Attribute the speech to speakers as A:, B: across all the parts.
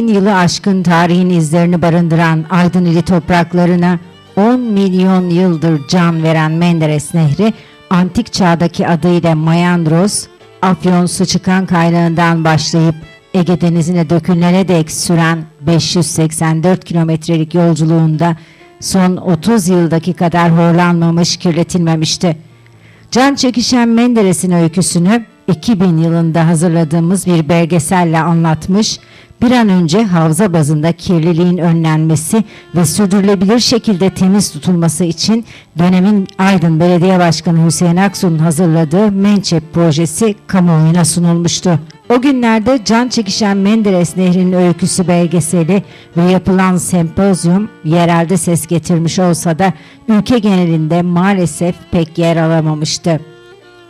A: bin yılı aşkın tarihin izlerini barındıran Aydın ili topraklarına 10 milyon yıldır can veren Menderes Nehri, antik çağdaki adıyla Mayandros, Afyon su çıkan kaynağından başlayıp Ege Denizi'ne dökülene dek süren 584 kilometrelik yolculuğunda son 30 yıldaki kadar horlanmamış, kirletilmemişti. Can çekişen Menderes'in öyküsünü 2000 yılında hazırladığımız bir belgeselle anlatmış, bir an önce havza bazında kirliliğin önlenmesi ve sürdürülebilir şekilde temiz tutulması için dönemin Aydın Belediye Başkanı Hüseyin Aksu'nun hazırladığı Mençep projesi kamuoyuna sunulmuştu. O günlerde can çekişen Menderes Nehri'nin öyküsü belgeseli ve yapılan sempozyum yerelde ses getirmiş olsa da ülke genelinde maalesef pek yer alamamıştı.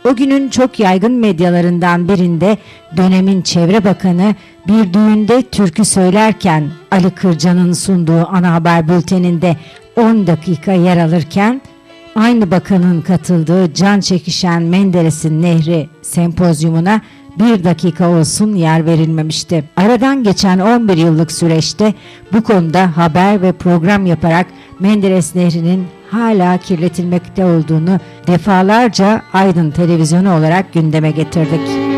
A: O günün çok yaygın medyalarından birinde dönemin çevre bakanı bir düğünde türkü söylerken Ali Kırcan'ın sunduğu ana haber bülteninde 10 dakika yer alırken aynı bakanın katıldığı can çekişen Menderes'in Nehri sempozyumuna bir dakika olsun yer verilmemişti. Aradan geçen 11 yıllık süreçte bu konuda haber ve program yaparak Menderes Nehri'nin hala kirletilmekte olduğunu defalarca Aydın televizyonu olarak gündeme getirdik.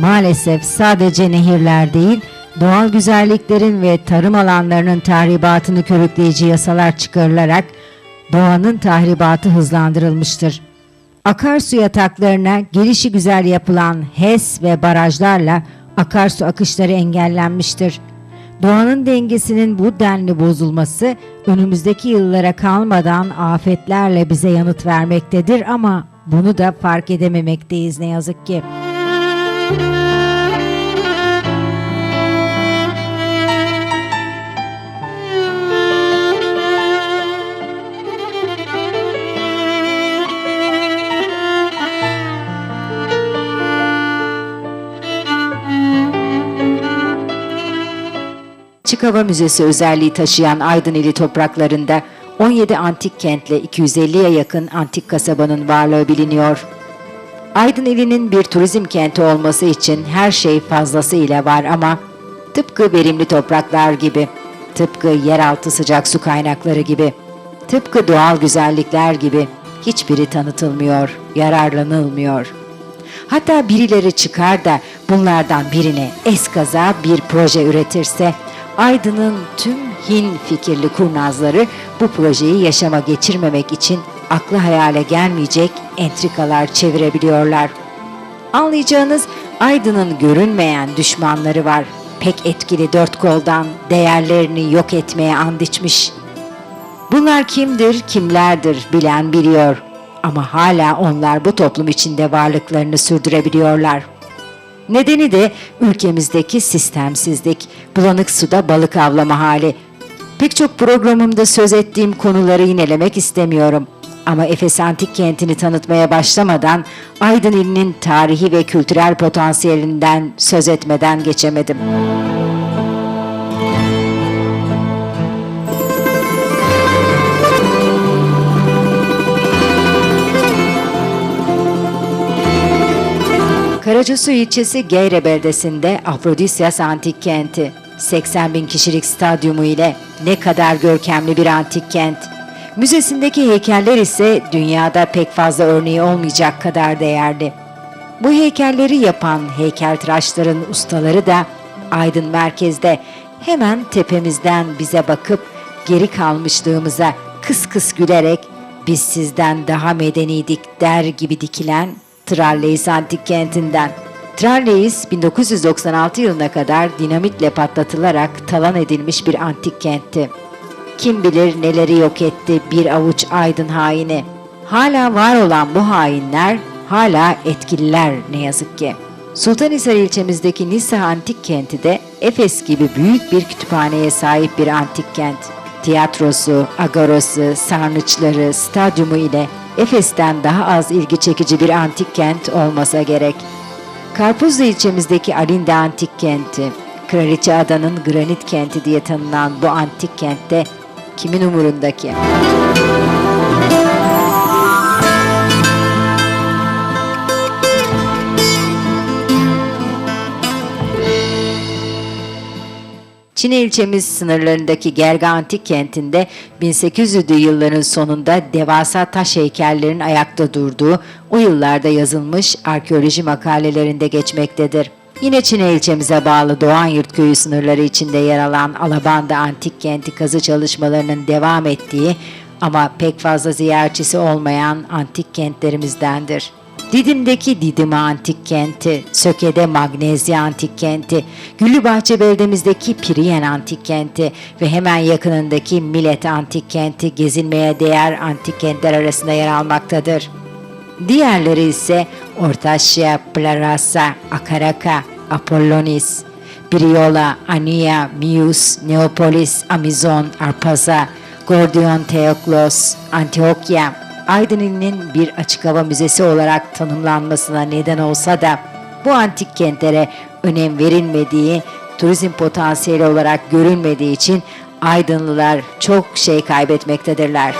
A: Maalesef sadece nehirler değil, doğal güzelliklerin ve tarım alanlarının tahribatını körükleyici yasalar çıkarılarak doğanın tahribatı hızlandırılmıştır. Akarsu yataklarına gelişi güzel yapılan HES ve barajlarla akarsu akışları engellenmiştir. Doğanın dengesinin bu denli bozulması önümüzdeki yıllara kalmadan afetlerle bize yanıt vermektedir ama bunu da fark edememekteyiz ne yazık ki. Açık Hava Müzesi özelliği taşıyan Aydın ili topraklarında 17 antik kentle 250'ye yakın antik kasabanın varlığı biliniyor. Aydın ilinin bir turizm kenti olması için her şey fazlasıyla var ama tıpkı verimli topraklar gibi, tıpkı yeraltı sıcak su kaynakları gibi, tıpkı doğal güzellikler gibi hiçbiri tanıtılmıyor, yararlanılmıyor. Hatta birileri çıkar da bunlardan birine eskaza bir proje üretirse Aydın'ın tüm hin fikirli kurnazları bu projeyi yaşama geçirmemek için aklı hayale gelmeyecek entrikalar çevirebiliyorlar. Anlayacağınız Aydın'ın görünmeyen düşmanları var. Pek etkili dört koldan değerlerini yok etmeye and içmiş. Bunlar kimdir, kimlerdir bilen biliyor. Ama hala onlar bu toplum içinde varlıklarını sürdürebiliyorlar. Nedeni de ülkemizdeki sistemsizlik, bulanık suda balık avlama hali. Pek çok programımda söz ettiğim konuları yinelemek istemiyorum. Ama Efes Antik Kenti'ni tanıtmaya başlamadan Aydın ilinin tarihi ve kültürel potansiyelinden söz etmeden geçemedim. Karacasu ilçesi Geyre beldesinde Afrodisyas Antik Kenti. 80 bin kişilik stadyumu ile ne kadar görkemli bir antik kent. Müzesindeki heykeller ise dünyada pek fazla örneği olmayacak kadar değerli. Bu heykelleri yapan heykeltıraşların ustaları da Aydın merkezde hemen tepemizden bize bakıp geri kalmışlığımıza kıs kıs gülerek biz sizden daha medeniydik der gibi dikilen Tralleis antik kentinden. Tralleis 1996 yılına kadar dinamitle patlatılarak talan edilmiş bir antik kentti. Kim bilir neleri yok etti bir avuç aydın haini. Hala var olan bu hainler hala etkililer ne yazık ki. Sultanhisar ilçemizdeki Nisa Antik Kenti de Efes gibi büyük bir kütüphaneye sahip bir antik kent. Tiyatrosu, agorosu, sarnıçları, stadyumu ile Efes'ten daha az ilgi çekici bir antik kent olmasa gerek. Karpuzlu ilçemizdeki Alinde Antik Kenti, Kraliçe Adanın granit kenti diye tanınan bu antik kentte kimin umurundaki? Çin ilçemiz sınırlarındaki Gerga Antik Kenti'nde 1800'lü yılların sonunda devasa taş heykellerin ayakta durduğu o yıllarda yazılmış arkeoloji makalelerinde geçmektedir. Yine Çin'e ilçemize bağlı Doğanyurt Köyü sınırları içinde yer alan Alabanda Antik Kenti kazı çalışmalarının devam ettiği ama pek fazla ziyaretçisi olmayan antik kentlerimizdendir. Didim'deki Didim Antik Kenti, Söke'de Magnezya Antik Kenti, Güllübahçe beldemizdeki Priyen Antik Kenti ve hemen yakınındaki Milet Antik Kenti gezilmeye değer antik kentler arasında yer almaktadır. Diğerleri ise Ortaşya, Plarasa, Akaraka, Apollonis, Briola, Ania, Mius, Neopolis, Amizon, Arpaza, Gordion Theoklos, Antiochia, Aydın ilinin bir açık hava müzesi olarak tanımlanmasına neden olsa da bu antik kentlere önem verilmediği, turizm potansiyeli olarak görülmediği için Aydınlılar çok şey kaybetmektedirler.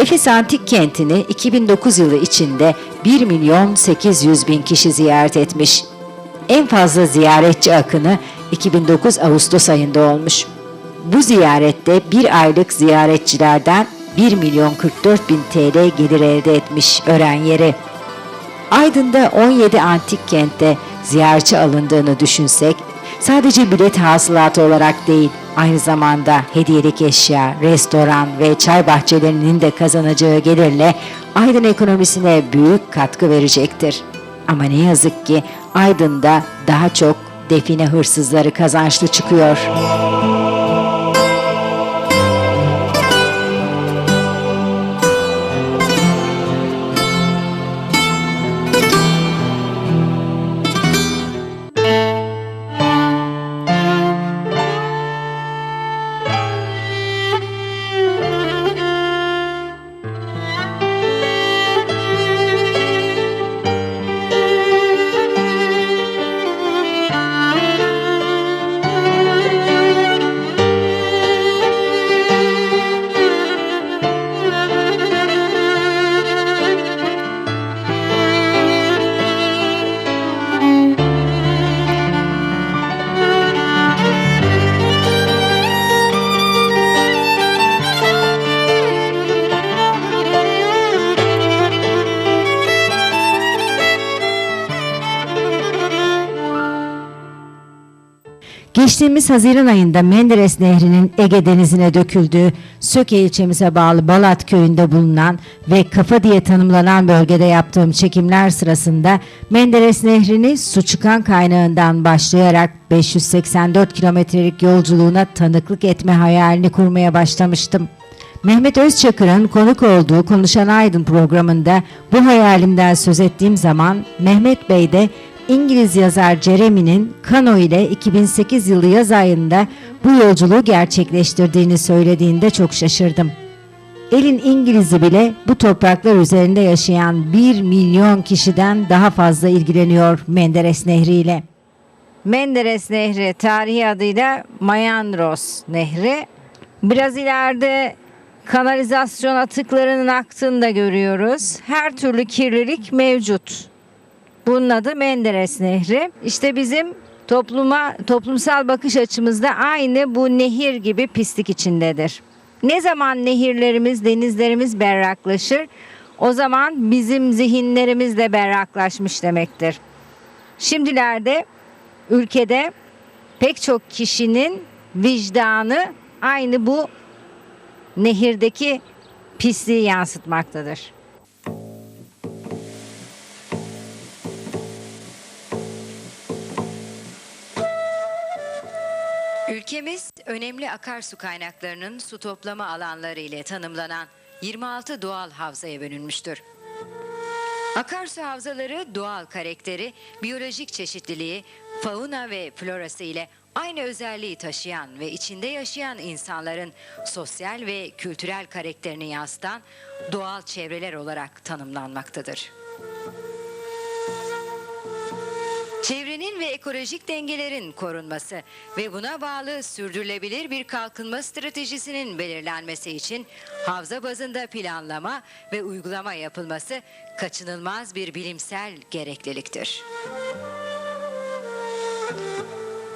A: Efes Antik Kenti'ni 2009 yılı içinde 1 milyon 800 bin kişi ziyaret etmiş. En fazla ziyaretçi akını 2009 Ağustos ayında olmuş. Bu ziyarette bir aylık ziyaretçilerden 1 milyon 44 bin TL gelir elde etmiş öğren yeri. Aydın'da 17 antik kentte ziyaretçi alındığını düşünsek sadece bilet hasılatı olarak değil aynı zamanda hediyelik eşya, restoran ve çay bahçelerinin de kazanacağı gelirle Aydın ekonomisine büyük katkı verecektir. Ama ne yazık ki Aydın'da daha çok define hırsızları kazançlı çıkıyor. Geçtiğimiz Haziran ayında Menderes Nehri'nin Ege Denizi'ne döküldüğü Söke ilçemize bağlı Balat köyünde bulunan ve Kafa diye tanımlanan bölgede yaptığım çekimler sırasında Menderes Nehri'ni su çıkan kaynağından başlayarak 584 kilometrelik yolculuğuna tanıklık etme hayalini kurmaya başlamıştım. Mehmet Özçakır'ın konuk olduğu Konuşan Aydın programında bu hayalimden söz ettiğim zaman Mehmet Bey de İngiliz yazar Jeremy'nin Kano ile 2008 yılı yaz ayında bu yolculuğu gerçekleştirdiğini söylediğinde çok şaşırdım. Elin İngiliz'i bile bu topraklar üzerinde yaşayan 1 milyon kişiden daha fazla ilgileniyor Menderes Nehri ile. Menderes Nehri tarihi adıyla Mayandros Nehri. Biraz ileride kanalizasyon atıklarının aktığını da görüyoruz. Her türlü kirlilik mevcut. Bunun adı Menderes Nehri. İşte bizim topluma toplumsal bakış açımızda aynı bu nehir gibi pislik içindedir. Ne zaman nehirlerimiz, denizlerimiz berraklaşır, o zaman bizim zihinlerimiz de berraklaşmış demektir. Şimdilerde ülkede pek çok kişinin vicdanı aynı bu nehirdeki pisliği yansıtmaktadır.
B: Ülkemiz önemli akarsu kaynaklarının su toplama alanları ile tanımlanan 26 doğal havzaya bölünmüştür. Akarsu havzaları doğal karakteri, biyolojik çeşitliliği, fauna ve florası ile aynı özelliği taşıyan ve içinde yaşayan insanların sosyal ve kültürel karakterini yansıtan doğal çevreler olarak tanımlanmaktadır. Ve ekolojik dengelerin korunması ve buna bağlı sürdürülebilir bir kalkınma stratejisinin belirlenmesi için havza bazında planlama ve uygulama yapılması kaçınılmaz bir bilimsel gerekliliktir.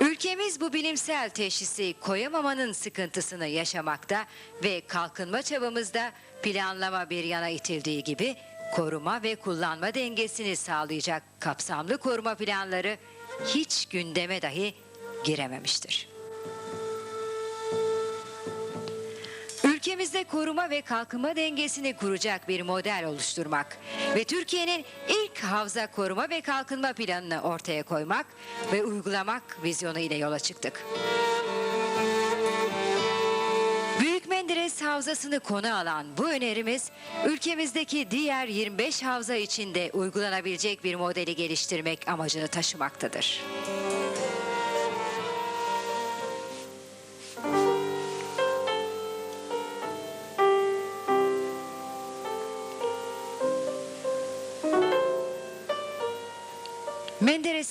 B: Ülkemiz bu bilimsel teşhisi koyamamanın sıkıntısını yaşamakta ve kalkınma çabamızda planlama bir yana itildiği gibi koruma ve kullanma dengesini sağlayacak kapsamlı koruma planları hiç gündeme dahi girememiştir. Ülkemizde koruma ve kalkınma dengesini kuracak bir model oluşturmak ve Türkiye'nin ilk havza koruma ve kalkınma planını ortaya koymak ve uygulamak vizyonu ile yola çıktık. Menderes Havzası'nı konu alan bu önerimiz ülkemizdeki diğer 25 havza içinde uygulanabilecek bir modeli geliştirmek amacını taşımaktadır.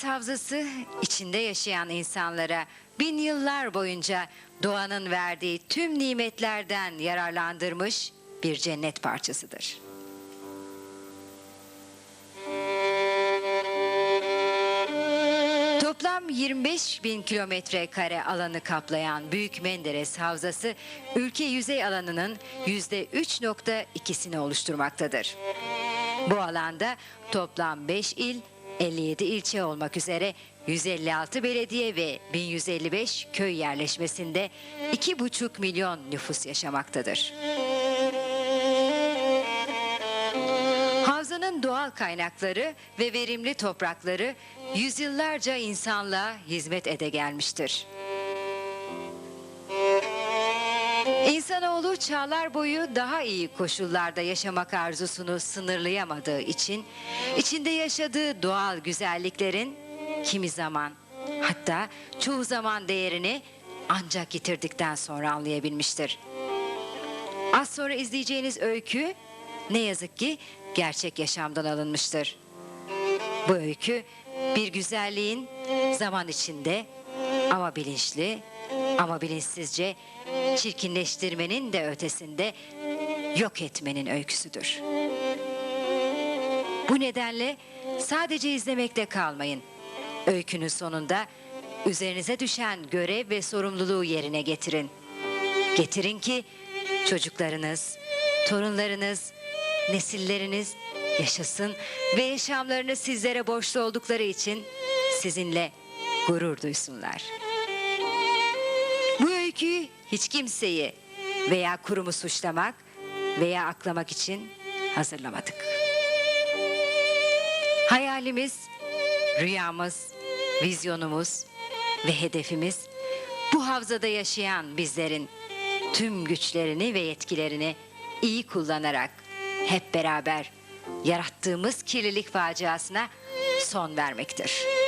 B: Menderes Havzası içinde yaşayan insanlara bin yıllar boyunca doğanın verdiği tüm nimetlerden yararlandırmış bir cennet parçasıdır. Toplam 25 bin kilometre kare alanı kaplayan Büyük Menderes Havzası ülke yüzey alanının yüzde 3.2'sini oluşturmaktadır. Bu alanda toplam 5 il, 57 ilçe olmak üzere 156 belediye ve 1155 köy yerleşmesinde 2,5 milyon nüfus yaşamaktadır. Havzanın doğal kaynakları ve verimli toprakları yüzyıllarca insanlığa hizmet ede gelmiştir. İnsanoğlu çağlar boyu daha iyi koşullarda yaşamak arzusunu sınırlayamadığı için içinde yaşadığı doğal güzelliklerin kimi zaman hatta çoğu zaman değerini ancak yitirdikten sonra anlayabilmiştir. Az sonra izleyeceğiniz öykü ne yazık ki gerçek yaşamdan alınmıştır. Bu öykü bir güzelliğin zaman içinde ama bilinçli ama bilinçsizce çirkinleştirmenin de ötesinde yok etmenin öyküsüdür. Bu nedenle sadece izlemekte kalmayın. Öykünün sonunda üzerinize düşen görev ve sorumluluğu yerine getirin. Getirin ki çocuklarınız, torunlarınız, nesilleriniz yaşasın ve yaşamlarını sizlere borçlu oldukları için sizinle gurur duysunlar. Bu öyküyü hiç kimseyi veya kurumu suçlamak veya aklamak için hazırlamadık. Hayalimiz, rüyamız, vizyonumuz ve hedefimiz bu havzada yaşayan bizlerin tüm güçlerini ve yetkilerini iyi kullanarak hep beraber yarattığımız kirlilik faciasına son vermektir.